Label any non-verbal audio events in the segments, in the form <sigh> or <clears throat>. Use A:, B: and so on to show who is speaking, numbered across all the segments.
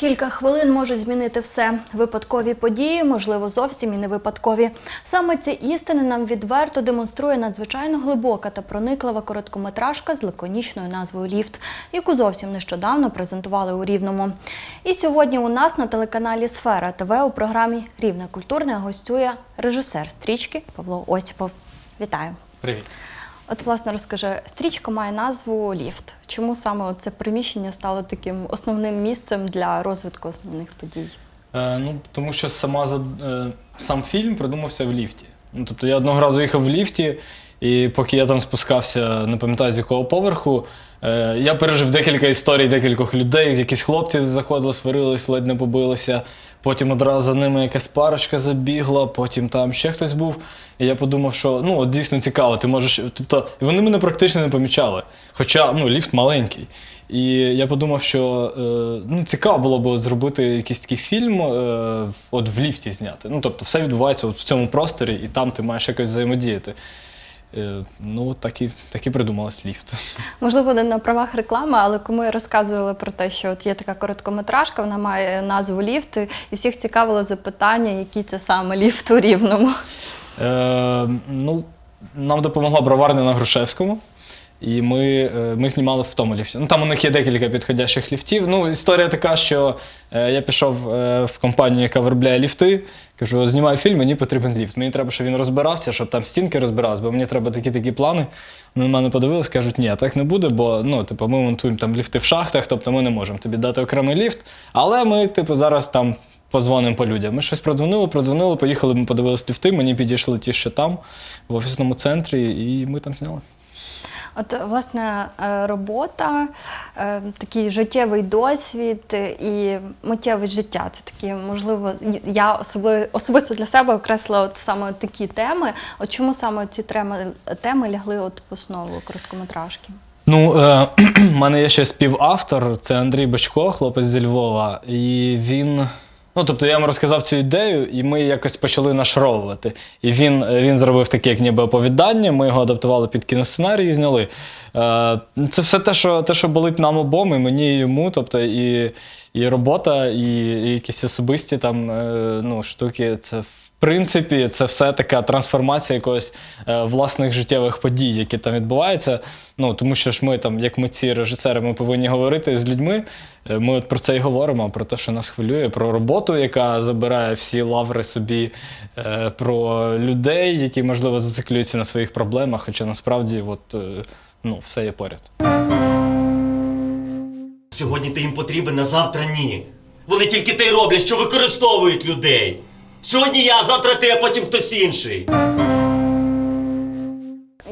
A: Кілька хвилин можуть змінити все. Випадкові події, можливо, зовсім і не випадкові. Саме ці істини нам відверто демонструє надзвичайно глибока та прониклива короткометражка з лаконічною назвою Ліфт, яку зовсім нещодавно презентували у Рівному. І сьогодні у нас на телеканалі Сфера ТВ у програмі Рівне культурне гостює режисер стрічки Павло Осіпов. Вітаю!
B: Привіт.
A: От, власне, розкажи, стрічка має назву Ліфт. Чому саме це приміщення стало таким основним місцем для розвитку основних подій?
B: Е, ну, тому що сама е, сам фільм придумався в ліфті. Ну, тобто я одного разу їхав в ліфті, і поки я там спускався, не пам'ятаю з якого поверху, е, я пережив декілька історій декількох людей. Якісь хлопці заходили, сварились, ледь не побилися. Потім одразу за ними якась парочка забігла, потім там ще хтось був. І я подумав, що ну от дійсно цікаво, ти можеш. Тобто, вони мене практично не помічали. Хоча ну, ліфт маленький. І я подумав, що е, ну, цікаво було б зробити якийсь такий фільм, е, от в ліфті зняти. Ну, тобто, все відбувається от в цьому просторі, і там ти маєш якось взаємодіяти. Е, ну, так і, так і придумалось ліфт.
A: Можливо, не на правах реклами, але кому я розказувала про те, що от є така короткометражка, вона має назву Ліфт, і всіх цікавило запитання, який це саме ліфт у Рівному.
B: Е, ну, нам допомогла броварня на Грушевському. І ми, е, ми знімали в тому ліфті. Ну, там у них є декілька підходящих ліфтів. Ну, історія така, що е, я пішов е, в компанію, яка виробляє ліфти. Кажу, знімаю фільм, мені потрібен ліфт. Мені треба, щоб він розбирався, щоб там стінки розбиралися, бо мені треба такі-такі плани. Вони на мене подивились, кажуть, ні, так не буде, бо ну, типу, ми монтуємо там ліфти в шахтах, тобто ми не можемо тобі дати окремий ліфт. Але ми, типу, зараз там позвонимо по людям. Ми щось продзвонили, продзвонили, поїхали, ми подивились ліфти, мені підійшли ті, що там, в офісному центрі, і ми там зняли.
A: От, власне, е, робота, е, такий життєвий досвід і миттєвість життя. Це такі, можливо, я особливо, особисто для себе окреслила от саме такі теми. От чому саме ці теми, теми лягли от в основу короткометражки?
B: Ну, е, <clears throat> в мене є ще співавтор, це Андрій Бочко, хлопець зі Львова. І він. Ну, тобто я йому розказав цю ідею, і ми якось почали нашаровувати. І він, він зробив таке, як ніби оповідання, ми його адаптували під кіносценарій і зняли. Е, це все те, що, те, що болить нам обом, і мені, і йому. Тобто і, і робота, і, і якісь особисті там е, ну, штуки. Це в принципі, це все така трансформація якогось е, власних життєвих подій, які там відбуваються. Ну, тому що ж ми там, як митці, режисери, ми повинні говорити з людьми. Е, Ми от про це і говоримо, про те, що нас хвилює, про роботу, яка забирає всі лаври собі, е, про людей, які, можливо, зациклюються на своїх проблемах, хоча насправді от, е, ну, все є поряд.
C: Сьогодні ти їм потрібен, а завтра ні. Вони тільки те й роблять, що використовують людей. Сьогодні я, завтра ти, а потім хтось інший.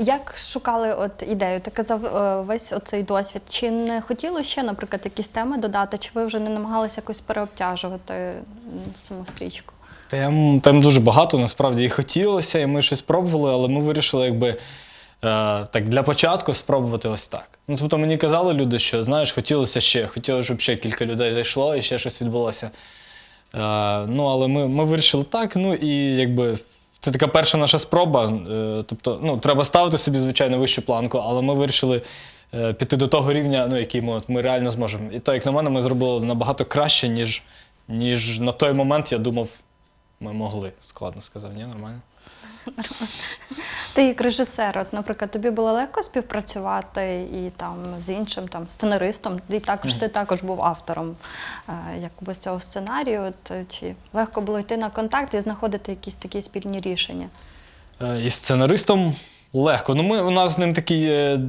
A: Як шукали от ідею? Ти казав е, весь оцей досвід. Чи не хотіли ще, наприклад, якісь теми додати, чи ви вже не намагалися якось переобтяжувати м, саму стрічку?
B: Тем, тем дуже багато, насправді і хотілося, і ми щось пробували, але ми вирішили, якби. Е, так, для початку спробувати ось так. Ну, тобто мені казали люди, що знаєш, хотілося ще, хотілося, щоб ще кілька людей зайшло і ще щось відбулося. Е, ну, але ми, ми вирішили так. Ну і якби це така перша наша спроба. Е, тобто, ну, треба ставити собі, звичайно, вищу планку, але ми вирішили е, піти до того рівня, ну, який ми, от, ми реально зможемо. І то, як на мене, ми зробили набагато краще, ніж, ніж на той момент я думав, ми могли. Складно сказав, ні, нормально. <laughs>
A: Ти як режисер, от, наприклад, тобі було легко співпрацювати і там з іншим там сценаристом, і також ти також був автором е, якби цього сценарію. От, чи легко було йти на контакт і знаходити якісь такі спільні рішення?
B: Е, І сценаристом легко. Ну, ми, у нас з ним такий е,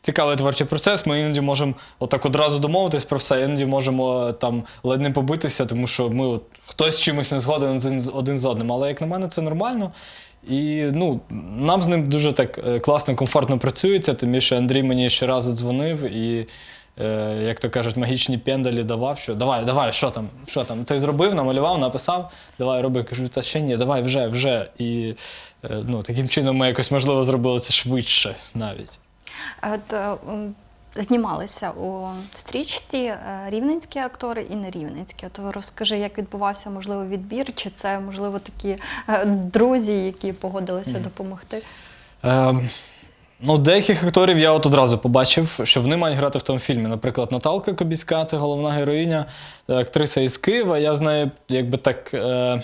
B: цікавий творчий процес. Ми іноді можемо отак одразу домовитись про все, іноді можемо е, там ледь не побитися, тому що ми от, хтось чимось не згоден один, з- один з одним. Але як на мене, це нормально. І ну, нам з ним дуже так е, класно, комфортно працюється, тим більше Андрій мені ще раз дзвонив і. Е, як то кажуть, магічні пендалі давав, що давай, давай, що там, що там, ти зробив, намалював, написав, давай роби. Кажу, та ще ні, давай вже, вже. І е, ну, таким чином ми якось можливо зробили це швидше навіть.
A: От, е, знімалися у стрічці рівненські актори і нерівненські. От розкажи, як відбувався можливо відбір, чи це можливо такі друзі, які погодилися допомогти?
B: Е, Ну, деяких акторів я от одразу побачив, що вони мають грати в тому фільмі. Наприклад, Наталка Кобіська, це головна героїня, е, актриса із Києва. Я з нею якби так. Е,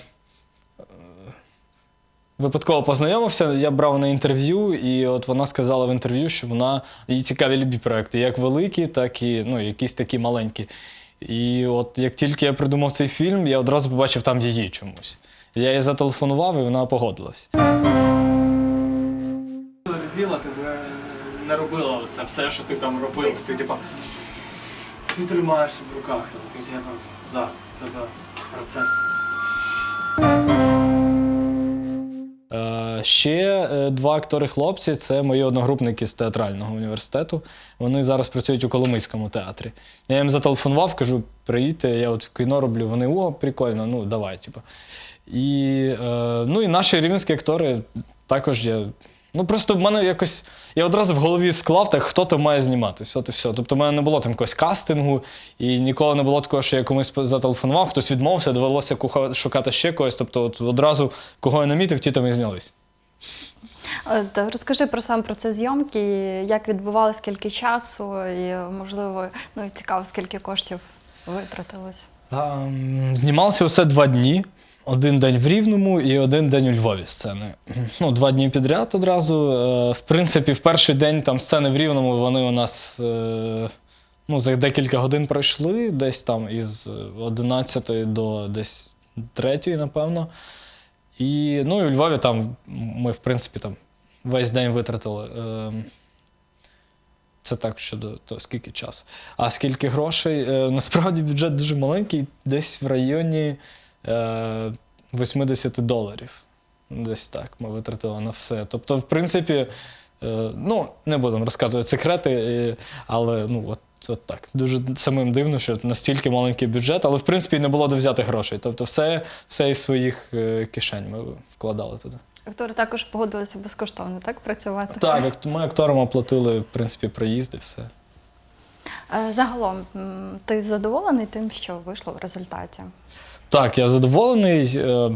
B: Випадково познайомився, я брав неї інтерв'ю, і от вона сказала в інтерв'ю, що вона їй цікаві любі проекти, як великі, так і ну, якісь такі маленькі. І от як тільки я придумав цей фільм, я одразу побачив там її чомусь. Я їй зателефонував, і вона погодилась. Людмила, ти не робила це все, що ти там робив. Ти типа. Ти тримаєш в руках, ти типа, да, тебе процес. Е, Ще е, два актори-хлопці це мої одногрупники з театрального університету. Вони зараз працюють у Коломийському театрі. Я їм зателефонував, кажу: приїдьте, я от кіно роблю. Вони о, прикольно, ну давай, типу. І, е, ну, і наші рівненські актори також є. Ну просто в мене якось. Я одразу в голові склав, так хто там має зніматися. От і все. Тобто в мене не було там якогось кастингу, і ніколи не було такого, що я комусь зателефонував, хтось відмовився, довелося шукати ще когось. Тобто, от одразу кого я намітив, ті там і знялись.
A: От, розкажи про сам процес зйомки, як відбувалося, скільки часу, і можливо, ну і цікаво, скільки коштів витратилось.
B: Знімалося усе два дні. Один день в Рівному і один день у Львові сцени. <clears throat> Ну, два дні підряд одразу. Е, В принципі, в перший день там сцени в Рівному вони у нас е, ну, за декілька годин пройшли, десь там із 11 до десь 3, напевно. І, ну, і у Львові там ми, в принципі, там весь день витратили. Ем, Це так щодо того, скільки часу. А скільки грошей? Е, насправді бюджет дуже маленький, десь в районі е, 80 доларів. Десь так ми витратили на все. Тобто, в принципі, е, ну, не будемо розказувати секрети, е, але ну, от, от так. Дуже самим дивно, що настільки маленький бюджет, але в принципі не було де взяти грошей. Тобто, все, все із своїх е, кишень ми вкладали туди.
A: Актори також погодилися безкоштовно так працювати.
B: Так, ак- ми акторам оплатили, в принципі, проїзди, все.
A: Е, Загалом, ти задоволений тим, що вийшло в результаті?
B: Так, я задоволений. Е,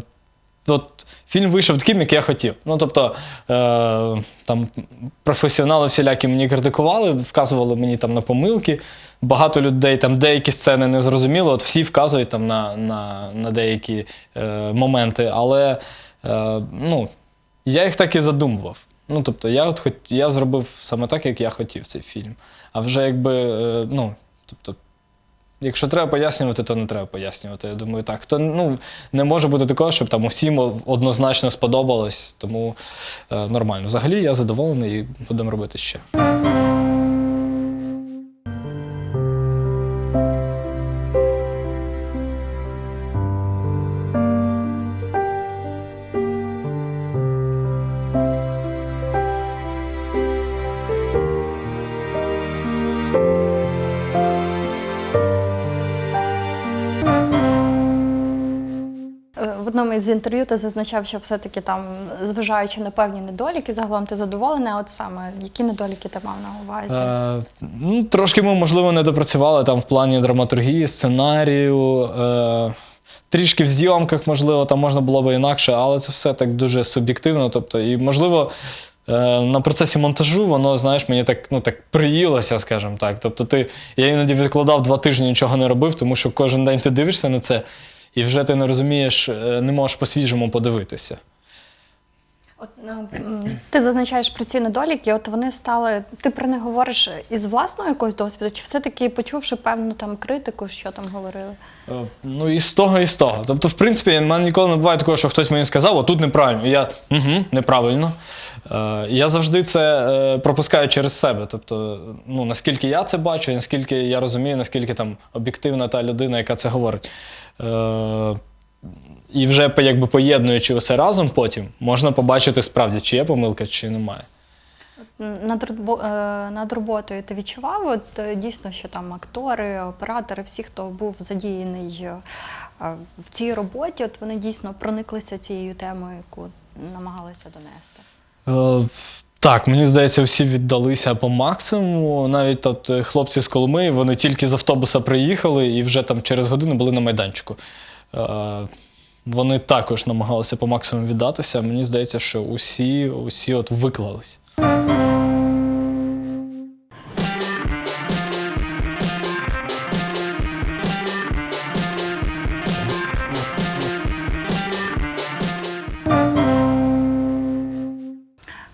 B: От фільм вийшов таким, як я хотів. Ну, тобто, е, там професіонали всілякі мені критикували, вказували мені там на помилки. Багато людей там деякі сцени не зрозуміли, от всі вказують там на, на, на деякі е, моменти, але е, ну, я їх так і задумував. Ну, тобто, я, от я зробив саме так, як я хотів цей фільм. А вже якби, е, ну, тобто, Якщо треба пояснювати, то не треба пояснювати. Я думаю, так. То ну, не може бути такого, щоб там усім однозначно сподобалось, тому е, нормально. Взагалі я задоволений і будемо робити ще.
A: Інтерв'ю ти зазначав, що все-таки там, зважаючи на певні недоліки, загалом ти задоволений. От саме які недоліки ти мав на увазі?
B: Е, ну, трошки ми, можливо, не допрацювали там в плані драматургії, сценарію. Е, трішки в зйомках, можливо, там можна було б інакше, але це все так дуже суб'єктивно. Тобто, і, можливо, е, на процесі монтажу воно, знаєш, мені так, ну, так приїлося, скажімо так. Тобто, ти, я іноді відкладав два тижні, нічого не робив, тому що кожен день ти дивишся на це, і вже ти не розумієш, е, не можеш по-свіжому подивитися.
A: От ну, ти зазначаєш про ці недоліки, от вони стали. Ти про них говориш із власного якогось досвіду, чи все-таки почувши певну там критику, що там говорили?
B: Е, Ну, і з того, і з того. Тобто, в принципі, в мене ніколи не буває такого, що хтось мені сказав, о, тут неправильно. І я угу, неправильно. Е, я завжди це е, пропускаю через себе. Тобто, ну, наскільки я це бачу, наскільки я розумію, наскільки там об'єктивна та людина, яка це говорить. Е, і вже якби поєднуючи усе разом потім, можна побачити справді, чи є помилка, чи немає.
A: Над, робо- е, над роботою ти відчував от, е, дійсно, що там актори, оператори, всі, хто був задіяний е, в цій роботі, от вони дійсно прониклися цією темою, яку намагалися донести.
B: Е, Так, мені здається, всі віддалися по максимуму. Навіть от хлопці з Коломиї, вони тільки з автобуса приїхали і вже там через годину були на майданчику. Е, вони також намагалися по максимуму віддатися. Мені здається, що усі, усі от виклались.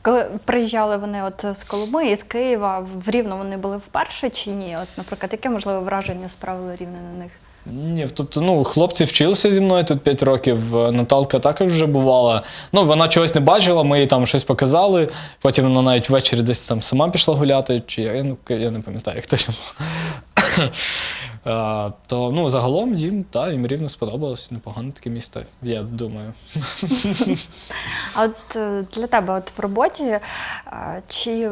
A: Коли приїжджали вони от з Коломиї і з Києва в Рівно вони були вперше чи ні? От, наприклад, яке можливе враження справили рівне на них?
B: Ні, тобто, ну, хлопці вчилися зі мною тут 5 років. е, Наталка також вже бувала. Ну, вона чогось не бачила, ми їй там щось показали. Потім вона навіть ввечері десь там сама пішла гуляти, чи я, ну, я не пам'ятаю, як точно було. <coughs> Е, То ну, загалом їм, та, їм рівно сподобалось. Непогане таке місто, я думаю. <laughs>
A: А от е, для тебе, от в роботі, чи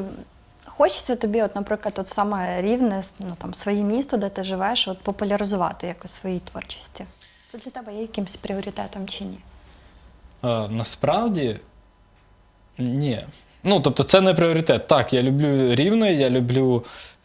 A: хочеться тобі, от, наприклад, от саме рівне, ну там своє місто, де ти живеш, от популяризувати якось свої творчості? Це для тебе є якимось пріоритетом чи ні?
B: Е, насправді ні. Ну, тобто, це не пріоритет. Так, я люблю рівне, я люблю,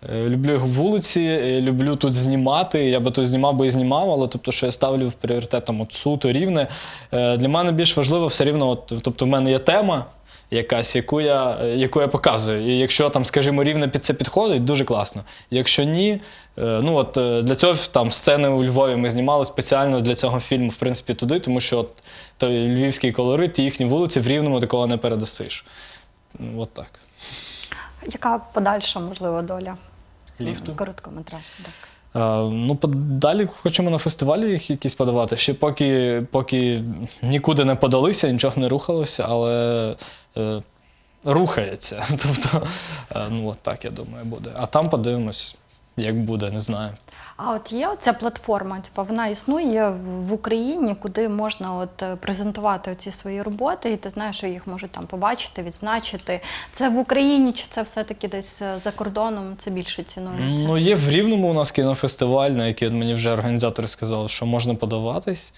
B: е, люблю його вулиці, е, люблю тут знімати. Я би тут знімав би і знімав, але тобто, що я ставлю в пріоритет суто рівне. Е, для мене більш важливо все рівно, от, тобто, в мене є тема. Якась, яку я, яку я показую. І якщо там, скажімо, рівне під це підходить, дуже класно. Якщо ні, е, ну от е, для цього там сцени у Львові ми знімали спеціально для цього фільму, в принципі, туди, тому що от той львівський колорит і їхні вулиці в рівному такого не передасиш. Ну, От так.
A: Яка подальша, можливо, доля
B: Ліфту.
A: короткометражу? Так.
B: Е, ну, далі хочемо на фестивалі їх якісь подавати. Ще поки, поки нікуди не подалися, нічого не рухалося, але е, рухається. <laughs> Тобто, е, ну от так, я думаю, буде. А там подивимось, як буде, не знаю.
A: А от є оця платформа, типу, вона існує в Україні, куди можна от е, презентувати ці свої роботи, і ти знаєш, що їх можуть там побачити, відзначити. Це в Україні чи це все-таки десь е, за кордоном? Це більше цінується?
B: Ну, є в Рівному у нас кінофестиваль, на який мені вже організатори сказали, що можна подаватись.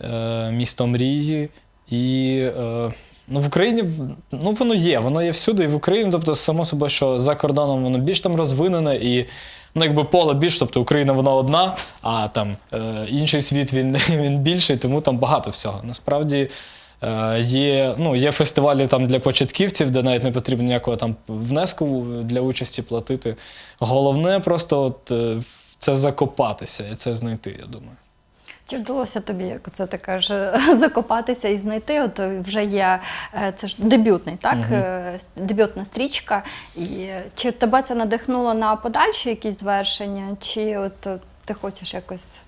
B: Е, місто мрії. І е, ну, в Україні ну, воно є, воно є всюди, і в Україні, тобто, само собою, що за кордоном воно більш там розвинене, і ну, якби поле більш, тобто Україна вона одна, а там е, інший світ він, <laughs> він більший, тому там багато всього. Насправді. Е, Є, ну, є фестивалі там для початківців, де навіть не потрібно ніякого там внеску для участі платити. Головне просто от, е, це закопатися і це знайти, я думаю.
A: Чи вдалося тобі, як це ти кажеш, <laughs> закопатися і знайти? От вже є е, це ж дебютний, так? Е, Дебютна стрічка. І е, чи тебе це надихнуло на подальші якісь звершення, чи от ти хочеш якось,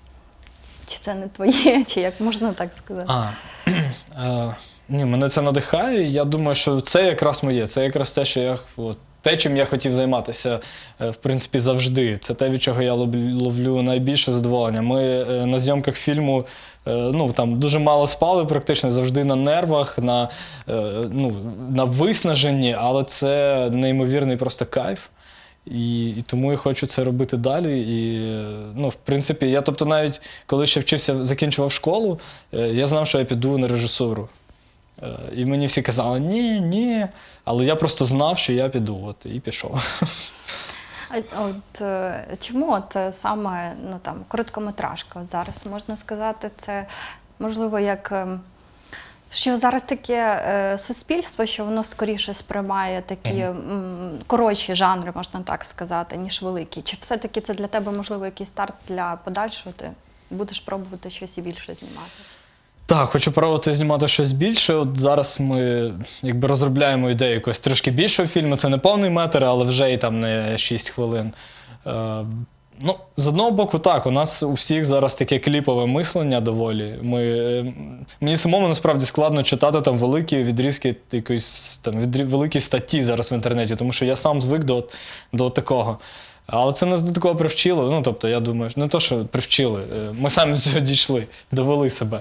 A: чи це не твоє, <laughs> чи як можна так сказати?
B: А, <clears throat> е, ні, мене це надихає. Я думаю, що це якраз моє. Це якраз те, що я от, те, чим я хотів займатися, е, в принципі, завжди. Це те, від чого я лов- ловлю найбільше задоволення. Ми е, на зйомках фільму е, ну, там, дуже мало спали, практично завжди на нервах, на, ну, на виснаженні, але це неймовірний просто кайф. І, і тому я хочу це робити далі. І, ну, в принципі, я тобто навіть коли ще вчився, закінчував школу, я знав, що я піду на режисуру. Е, І мені всі казали, ні, ні. Але я просто знав, що я піду, от, і пішов.
A: От е, чому от е, саме ну там короткометражка? От зараз можна сказати, це можливо як. ем, Що зараз таке е, суспільство, що воно скоріше сприймає такі м, коротші жанри, можна так сказати, ніж великі. Чи все-таки це для тебе можливо якийсь старт для подальшого? Ти будеш пробувати щось і більше знімати?
B: Так, хочу пробувати знімати щось більше. От зараз ми якби розробляємо ідею якогось трошки більшого фільму. Це не повний метр, але вже і там не 6 хвилин. Е, ну, з одного боку, так, у нас у всіх зараз таке кліпове мислення доволі. Ми, е, мені самому насправді складно читати там великі відрізки якоїсь там відрі- великі статті зараз в інтернеті, тому що я сам звик до, до такого. Але це нас до такого привчило. Ну, тобто, я думаю, не то, що привчили, е, ми самі до цього дійшли, довели себе.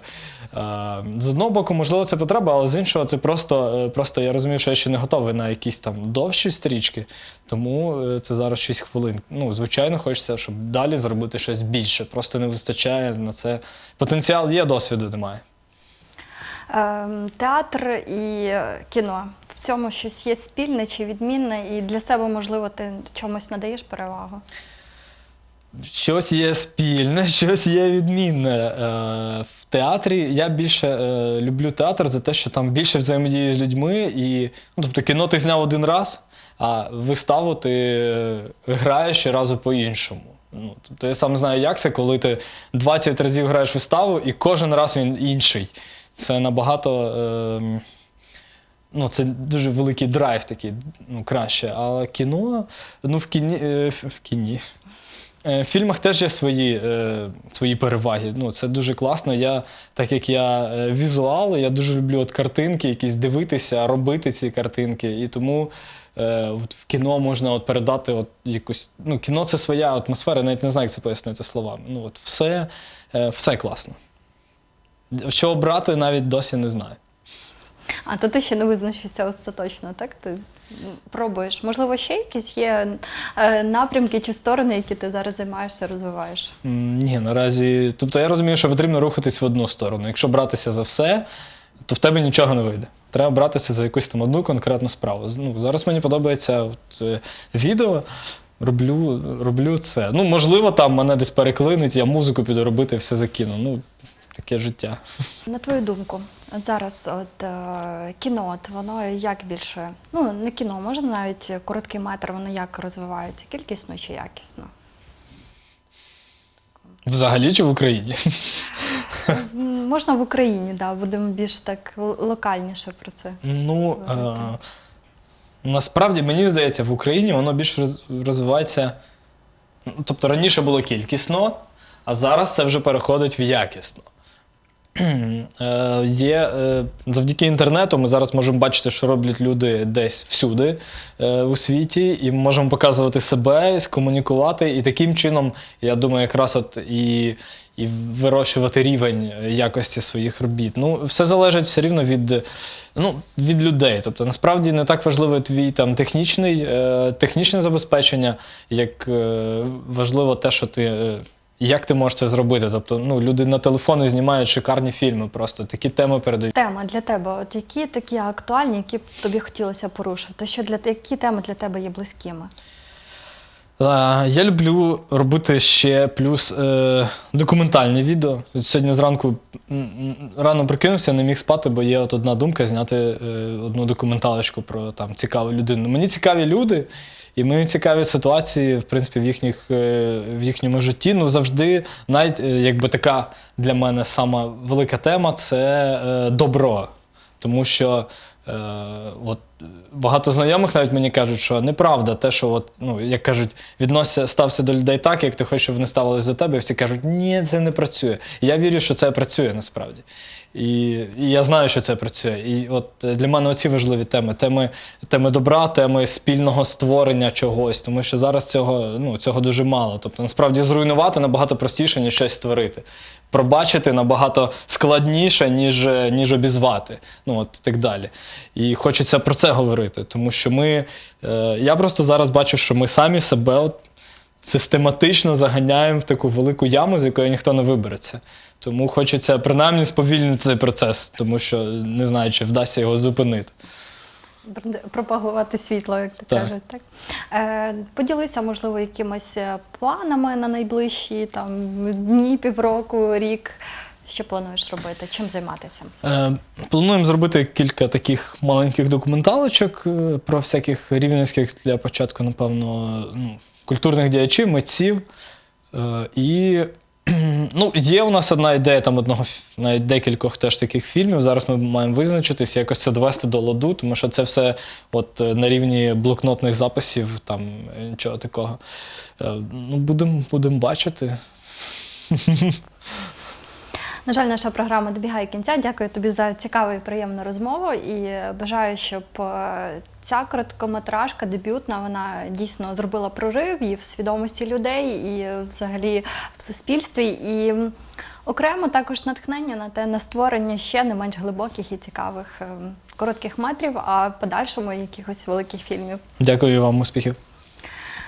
B: Е, З одного боку, можливо, це потреба, але з іншого, це просто, е, просто я розумію, що я ще не готовий на якісь там довші стрічки, тому це зараз 6 хвилин. Ну, звичайно, хочеться, щоб далі зробити щось більше. Просто не вистачає на це. Потенціал є, досвіду немає.
A: Ем, Театр і кіно. В цьому щось є спільне чи відмінне, і для себе, можливо, ти чомусь надаєш перевагу.
B: Щось є спільне, <laughs> щось є відмінне. Е, в театрі я більше е, люблю театр за те, що там більше взаємодії з людьми. І, ну, тобто кіно ти зняв один раз, а виставу ти е, граєш щоразу по-іншому. Ну, тобто я сам знаю, як це, коли ти 20 разів граєш виставу, і кожен раз він інший. Це набагато. Е, ну, це дуже великий драйв такий, ну, краще. А кіно, ну, в кіні. е, В кіні. Е, В фільмах теж є свої, е, свої переваги. Ну, це дуже класно. Я, так як я візуал, я дуже люблю от картинки, якісь дивитися, робити ці картинки. І тому в кіно можна от передати от якусь. Ну, кіно це своя атмосфера, навіть не знаю, як це пояснити словами. Ну, от все, все класно. Що обрати, навіть досі не знаю.
A: А то ти ще не визначився остаточно, так? Ти пробуєш. Можливо, ще якісь є е, напрямки чи сторони, які ти зараз займаєшся, розвиваєш?
B: Ні, наразі. Тобто я розумію, що потрібно рухатись в одну сторону. Якщо братися за все, то в тебе нічого не вийде. Треба братися за якусь там одну конкретну справу. Ну, зараз мені подобається от, е, відео. Роблю, роблю це. Ну, можливо, там мене десь переклинить, я музику піду робити, все закину. Ну, таке життя.
A: На твою думку, от зараз от, е, кіно, от воно як більше, ну не кіно, може навіть короткий метр, воно як розвивається, кількісно чи якісно?
B: Взагалі чи в Україні?
A: Можна в Україні, да, будемо більш так локальніше про це.
B: Ну,
A: Говорити.
B: е, насправді, мені здається, в Україні воно більш розвивається. ну, Тобто раніше було кількісно, а зараз це вже переходить в якісно. Е, Є е, завдяки інтернету ми зараз можемо бачити, що роблять люди десь всюди е, у світі, і ми можемо показувати себе, комунікувати. І таким чином, я думаю, якраз от і, і вирощувати рівень якості своїх робіт. Ну, все залежить все рівно від, ну, від людей. Тобто, насправді не так важливо твій там технічний, технічне забезпечення, як важливо те, що ти. Як ти можеш це зробити? Тобто, ну, люди на телефони знімають шикарні фільми, просто такі теми передають.
A: Тема для тебе, от які такі актуальні, які б тобі хотілося порушити? Що для які теми для тебе є близькими?
B: Я люблю робити ще плюс е, документальні відео. Сьогодні зранку рано прикинувся, не міг спати, бо є от одна думка зняти е, одну документалочку про там цікаву людину. Мені цікаві люди, і мені цікаві ситуації, в принципі, в, їхніх, е, в їхньому житті. Ну завжди, навіть е, якби така для мене сама велика тема це е, добро. Тому що е, от, багато знайомих навіть мені кажуть, що неправда те, що, от, ну, як кажуть, відносся, стався до людей так, як ти хочеш, щоб вони ставились до тебе, і всі кажуть, ні, це не працює. І я вірю, що це працює насправді. І, і я знаю, що це працює. І от е, для мене оці важливі теми: теми, теми добра, теми спільного створення чогось, тому що зараз цього, ну, цього дуже мало. Тобто, насправді, зруйнувати набагато простіше, ніж щось створити. Пробачити набагато складніше, ніж, е, ніж обізвати. Ну, от так далі. І хочеться про це говорити, тому що ми. Е, я просто зараз бачу, що ми самі себе от систематично заганяємо в таку велику яму, з якої ніхто не вибереться. Тому хочеться принаймні сповільнити цей процес, тому що не знаю, чи вдасться його зупинити.
A: Пропагувати світло, як ти
B: Так.
A: кажуть. Так? Е, поділися, можливо, якимись е, планами на найближчі там, дні, півроку, рік. Що плануєш робити? Чим займатися?
B: Е, плануємо зробити кілька таких маленьких документалочок е, про всяких рівненських для початку, напевно, ну, культурних діячів, митців. Е, і <clears throat> ну, є у нас одна ідея там одного навіть декількох теж таких фільмів. Зараз ми маємо визначитись, якось це довести до ладу, тому що це все от е, на рівні блокнотних записів, там е, нічого такого. Ну, будемо будем бачити. <laughs>
A: На жаль, наша програма добігає кінця. Дякую тобі за цікаву і приємну розмову. І бажаю, щоб е, ця короткометражка, дебютна, вона дійсно зробила прорив і в свідомості людей, і е, взагалі в суспільстві. І окремо також натхнення на те на створення ще не менш глибоких і цікавих е, коротких метрів, а в подальшому якихось великих фільмів.
B: Дякую вам, успіхів.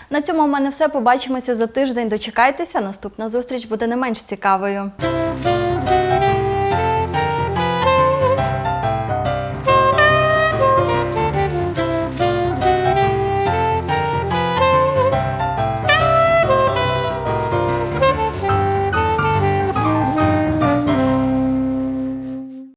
A: На цьому в мене все. Побачимося за тиждень. Дочекайтеся. Наступна зустріч буде не менш цікавою.